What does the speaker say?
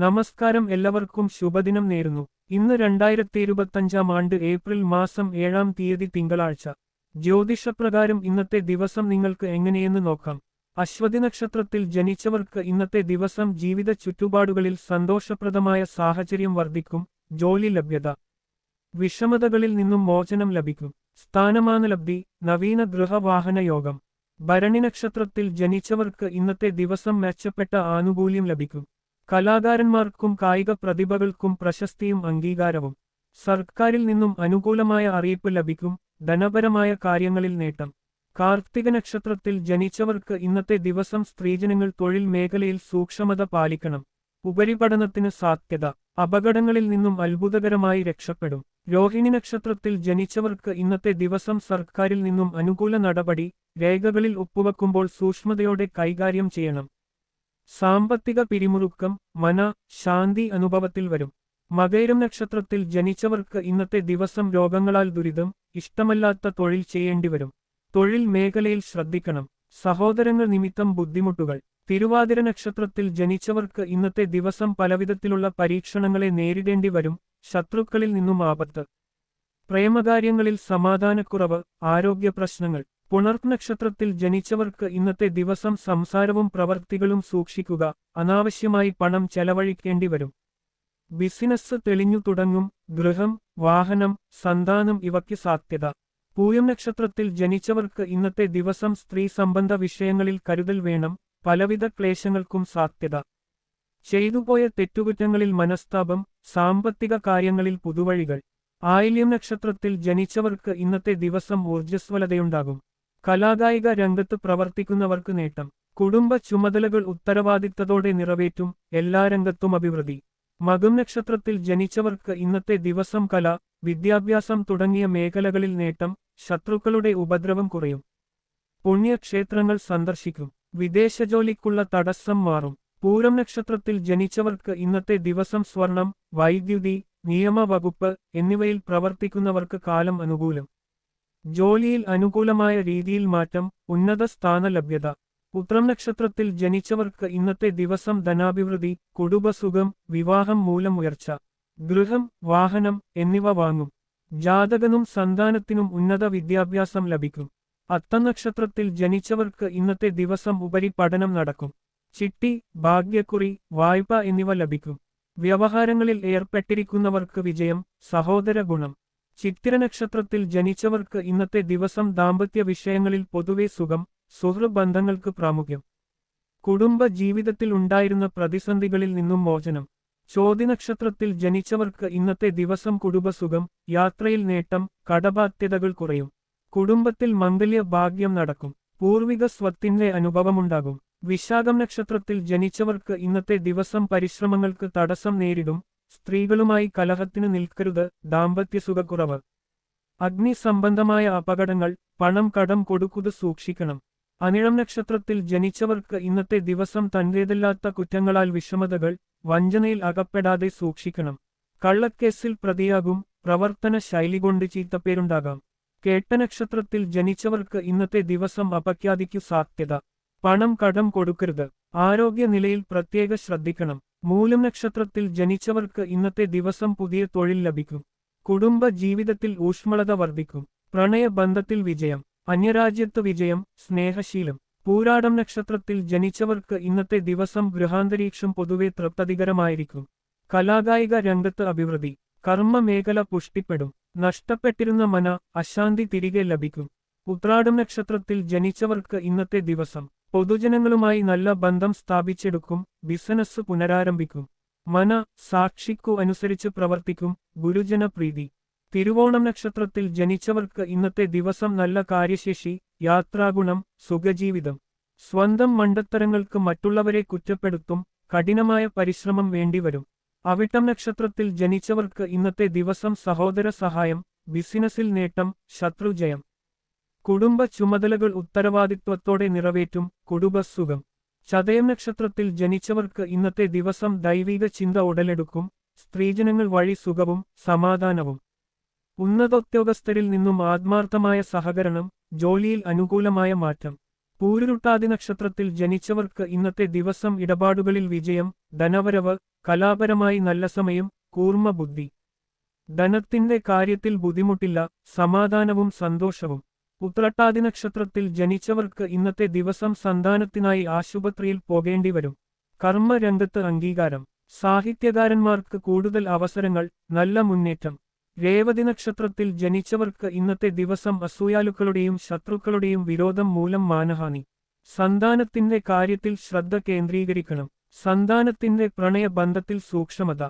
നമസ്കാരം എല്ലാവർക്കും ശുഭദിനം നേരുന്നു. ഇന്ന് രണ്ടായിരത്തി ഇരുപത്തഞ്ചാം ആണ്ട് ഏപ്രിൽ മാസം ഏഴാം തീയതി തിങ്കളാഴ്ച. ജ്യോതിഷപ്രകാരം ഇന്നത്തെ ദിവസം നിങ്ങൾക്ക് എങ്ങനെയെന്ന് നോക്കാം. അശ്വതി നക്ഷത്രത്തിൽ ജനിച്ചവർക്ക് ഇന്നത്തെ ദിവസം ജീവിത ചുറ്റുപാടുകളിൽ സന്തോഷപ്രദമായ സാഹചര്യം വർദ്ധിക്കും. ജോലി ലഭ്യത. വിഷമതകളിൽ നിന്നും മോചനം ലഭിക്കും. സ്ഥാനമാന ലബ്ധി. നവീന ഗൃഹവാഹന യോഗം. ഭരണി നക്ഷത്രത്തിൽ ജനിച്ചവർക്ക് ഇന്നത്തെ ദിവസം മെച്ചപ്പെട്ട ആനുകൂല്യം ലഭിക്കും. കലാകാരന്മാർക്കും കായിക പ്രതിഭകൾക്കും പ്രശസ്തിയും അംഗീകാരവും സർക്കാരിൽ നിന്നും അനുകൂലമായ അറിയിപ്പ് ലഭിക്കും ധനപരമായ കാര്യങ്ങളിൽ നേട്ടം. കാർത്തിക നക്ഷത്രത്തിൽ ജനിച്ചവർക്ക് ഇന്നത്തെ ദിവസം സ്ത്രീജനങ്ങൾ തൊഴിൽ മേഖലയിൽ സൂക്ഷ്മത പാലിക്കണം. ഉപരിപഠനത്തിന് സാധ്യത അപകടങ്ങളിൽ നിന്നും അത്ഭുതകരമായി രക്ഷപ്പെടും. രോഹിണി നക്ഷത്രത്തിൽ ജനിച്ചവർക്ക് ഇന്നത്തെ ദിവസം സർക്കാരിൽ നിന്നും അനുകൂല നടപടി രേഖകളിൽ ഒപ്പുവെക്കുമ്പോൾ സൂക്ഷ്മതയോടെ കൈകാര്യം ചെയ്യണം. സാമ്പത്തിക പിരിമുറുക്കം മന ശാന്തി അനുഭവത്തിൽ വരും. മകേരം നക്ഷത്രത്തിൽ ജനിച്ചവർക്ക് ഇന്നത്തെ ദിവസം രോഗങ്ങളാൽ ദുരിതം ഇഷ്ടമല്ലാത്ത തൊഴിൽ ചെയ്യേണ്ടിവരും തൊഴിൽ മേഖലയിൽ ശ്രദ്ധിക്കണം. സഹോദരങ്ങൾ നിമിത്തം ബുദ്ധിമുട്ടുകൾ. തിരുവാതിര നക്ഷത്രത്തിൽ ജനിച്ചവർക്ക് ഇന്നത്തെ ദിവസം പലവിധത്തിലുള്ള പരീക്ഷണങ്ങളെ നേരിടേണ്ടി വരും. ശത്രുക്കളിൽ നിന്നും ആപത്ത്. പ്രേമകാര്യങ്ങളിൽ സമാധാനക്കുറവ് ആരോഗ്യ പ്രശ്നങ്ങൾ. പുണർപ്പ് നക്ഷത്രത്തിൽ ജനിച്ചവർക്ക് ഇന്നത്തെ ദിവസം സംസാരവും പ്രവർത്തികളും സൂക്ഷിക്കുക അനാവശ്യമായി പണം ചെലവഴിക്കേണ്ടി വരും. ബിസിനസ് തെളിഞ്ഞു തുടങ്ങും ഗൃഹം വാഹനം സന്താനം ഇവയ്ക്ക് സാധ്യത. പൂയം നക്ഷത്രത്തിൽ ജനിച്ചവർക്ക് ഇന്നത്തെ ദിവസം സ്ത്രീ സംബന്ധ വിഷയങ്ങളിൽ കരുതൽ വേണം പലവിധ ക്ലേശങ്ങൾക്കും സാധ്യത. ചെയ്തുപോയ തെറ്റുകുറ്റങ്ങളിൽ മനസ്താപം സാമ്പത്തിക കാര്യങ്ങളിൽ പുതുവഴികൾ. ആയില്യം നക്ഷത്രത്തിൽ ജനിച്ചവർക്ക് ഇന്നത്തെ ദിവസം ഊർജസ്വലതയുണ്ടാകും. കലാകായിക രംഗത്ത് പ്രവർത്തിക്കുന്നവർക്ക് നേട്ടം കുടുംബ ചുമതലകൾ ഉത്തരവാദിത്തത്തോടെ നിറവേറ്റും എല്ലാ രംഗത്തും അഭിവൃദ്ധി. മകം നക്ഷത്രത്തിൽ ജനിച്ചവർക്ക് ഇന്നത്തെ ദിവസം കല വിദ്യാഭ്യാസം തുടങ്ങിയ മേഖലകളിൽ നേട്ടം ശത്രുക്കളുടെ ഉപദ്രവം കുറയും. പുണ്യക്ഷേത്രങ്ങൾ സന്ദർശിക്കും വിദേശ ജോലിക്കുള്ള തടസ്സം മാറും. പൂരം നക്ഷത്രത്തിൽ ജനിച്ചവർക്ക് ഇന്നത്തെ ദിവസം സ്വർണം വൈദ്യുതി നിയമവകുപ്പ് എന്നിവയിൽ പ്രവർത്തിക്കുന്നവർക്ക് കാലം അനുകൂലം. ജോലിയിൽ അനുകൂലമായ രീതിയിൽ മാറ്റം ഉന്നത സ്ഥാന ലഭ്യത ഉത്രം നക്ഷത്രത്തിൽ ജനിച്ചവർക്ക് ഇന്നത്തെ ദിവസം ധനാഭിവൃദ്ധി കുടുംബസുഖം വിവാഹം മൂലം ഉയർച്ച. ഗൃഹം വാഹനം എന്നിവ വാങ്ങും. ജാതകനും സന്താനത്തിനും ഉന്നത വിദ്യാഭ്യാസം ലഭിക്കും. അത്തനക്ഷത്രത്തിൽ ജനിച്ചവർക്ക് ഇന്നത്തെ ദിവസം ഉപരി പഠനം നടക്കും. ചിട്ടി ഭാഗ്യക്കുറി വായ്പ എന്നിവ ലഭിക്കും. വ്യവഹാരങ്ങളിൽ ഏർപ്പെട്ടിരിക്കുന്നവർക്ക് വിജയം സഹോദര ഗുണം ചിത്തിര നക്ഷത്രത്തിൽ ജനിച്ചവർക്ക് ഇന്നത്തെ ദിവസം ദാമ്പത്യ വിഷയങ്ങളിൽ പൊതുവെ സുഖം സുഹൃബന്ധങ്ങൾക്ക് പ്രാമുഖ്യം. കുടുംബ ജീവിതത്തിൽ ഉണ്ടായിരുന്ന പ്രതിസന്ധികളിൽ നിന്നും മോചനം. ചോദ്യനക്ഷത്രത്തിൽ ജനിച്ചവർക്ക് ഇന്നത്തെ ദിവസം കുടുംബസുഖം യാത്രയിൽ നേട്ടം കടബാധ്യതകൾ കുറയും. കുടുംബത്തിൽ മംഗല്യ ഭാഗ്യം നടക്കും. പൂർവിക സ്വത്തിന്റെ അനുഭവമുണ്ടാകും. വിശാഖം നക്ഷത്രത്തിൽ ജനിച്ചവർക്ക് ഇന്നത്തെ ദിവസം പരിശ്രമങ്ങൾക്ക് തടസ്സം നേരിടും. സ്ത്രീകളുമായി കലഹത്തിന് നിൽക്കരുത് ദാമ്പത്യസുഖക്കുറവ്. അഗ്നി സംബന്ധമായ അപകടങ്ങൾ പണം കടം കൊടുക്കുന്നത് സൂക്ഷിക്കണം. അനിഴം നക്ഷത്രത്തിൽ ജനിച്ചവർക്ക് ഇന്നത്തെ ദിവസം തന്റേതല്ലാത്ത കുറ്റങ്ങളാൽ വിഷമതകൾ വഞ്ചനയിൽ അകപ്പെടാതെ സൂക്ഷിക്കണം. കള്ളക്കേസിൽ പ്രതിയാകും പ്രവർത്തന ശൈലി കൊണ്ട് ചീത്തപ്പേരുണ്ടാകാം കേട്ട നക്ഷത്രത്തിൽ ജനിച്ചവർക്ക് ഇന്നത്തെ ദിവസം അപഖ്യാതിക്കു സാധ്യത. പണം കടം കൊടുക്കരുത്. ആരോഗ്യനിലയിൽ പ്രത്യേക ശ്രദ്ധിക്കണം. മൂലം നക്ഷത്രത്തിൽ ജനിച്ചവർക്ക് ഇന്നത്തെ ദിവസം പുതിയ തൊഴിൽ ലഭിക്കും. കുടുംബ ജീവിതത്തിൽ ഊഷ്മളത വർദ്ധിക്കും. പ്രണയബന്ധത്തിൽ വിജയം. അന്യരാജ്യത്ത് വിജയം. സ്നേഹശീലം. പൂരാടം നക്ഷത്രത്തിൽ ജനിച്ചവർക്ക് ഇന്നത്തെ ദിവസം ഗൃഹാന്തരീക്ഷം പൊതുവെ തൃപ്തികരമായിരിക്കും. കലാകായിക രംഗത്ത് അഭിവൃദ്ധി. കർമ്മ മേഖല പുഷ്ടിപ്പെടും. നഷ്ടപ്പെട്ടിരുന്ന മന അശാന്തി തിരികെ ലഭിക്കും. ഉത്രാടം നക്ഷത്രത്തിൽ ജനിച്ചവർക്ക് ഇന്നത്തെ ദിവസം പൊതുജനങ്ങളുമായി നല്ല ബന്ധം സ്ഥാപിച്ചെടുക്കും ബിസിനസ് പുനരാരംഭിക്കും മന സാക്ഷിക്കു അനുസരിച്ച് പ്രവർത്തിക്കും ഗുരുജന പ്രീതി. തിരുവോണം നക്ഷത്രത്തിൽ ജനിച്ചവർക്ക് ഇന്നത്തെ ദിവസം നല്ല കാര്യശേഷി യാത്രാഗുണം സുഖജീവിതം. സ്വന്തം മണ്ടത്തരങ്ങൾക്ക് മറ്റുള്ളവരെ കുറ്റപ്പെടുത്തും കഠിനമായ പരിശ്രമം വേണ്ടിവരും. അവിട്ടം നക്ഷത്രത്തിൽ ജനിച്ചവർക്ക് ഇന്നത്തെ ദിവസം സഹോദര സഹായം ബിസിനസ്സിൽ നേട്ടം ശത്രുജയം. കുടുംബ ചുമതലകൾ ഉത്തരവാദിത്വത്തോടെ നിറവേറ്റും കുടുംബസുഖം ചതയം നക്ഷത്രത്തിൽ ജനിച്ചവർക്ക് ഇന്നത്തെ ദിവസം ദൈവിക ചിന്ത ഉടലെടുക്കും സ്ത്രീജനങ്ങൾ വഴി സുഖവും സമാധാനവും. ഉന്നതോദ്യോഗസ്ഥരിൽ നിന്നും ആത്മാർത്ഥമായ സഹകരണം ജോലിയിൽ അനുകൂലമായ മാറ്റം. പൂരുരുട്ടാതി നക്ഷത്രത്തിൽ ജനിച്ചവർക്ക് ഇന്നത്തെ ദിവസം ഇടപാടുകളിൽ വിജയം ധനവരവ് കലാപരമായി നല്ല സമയം കൂർമ്മ ബുദ്ധി ധനത്തിന്റെ കാര്യത്തിൽ ബുദ്ധിമുട്ടില്ല സമാധാനവും സന്തോഷവും. ഉത്രട്ടാതി നക്ഷത്രത്തിൽ ജനിച്ചവർക്ക് ഇന്നത്തെ ദിവസം സന്താനത്തിനായി ആശുപത്രിയിൽ പോകേണ്ടി വരും കർമ്മരംഗത്ത് അംഗീകാരം സാഹിത്യകാരന്മാർക്ക് കൂടുതൽ അവസരങ്ങൾ നല്ല മുന്നേറ്റം രേവതി നക്ഷത്രത്തിൽ ജനിച്ചവർക്ക് ഇന്നത്തെ ദിവസം അസൂയാലുക്കളുടെയും ശത്രുക്കളുടെയും വിരോധം മൂലം മാനഹാനി സന്താനത്തിന്റെ കാര്യത്തിൽ ശ്രദ്ധ കേന്ദ്രീകരിക്കണം സന്താനത്തിന്റെ പ്രണയബന്ധത്തിൽ സൂക്ഷ്മത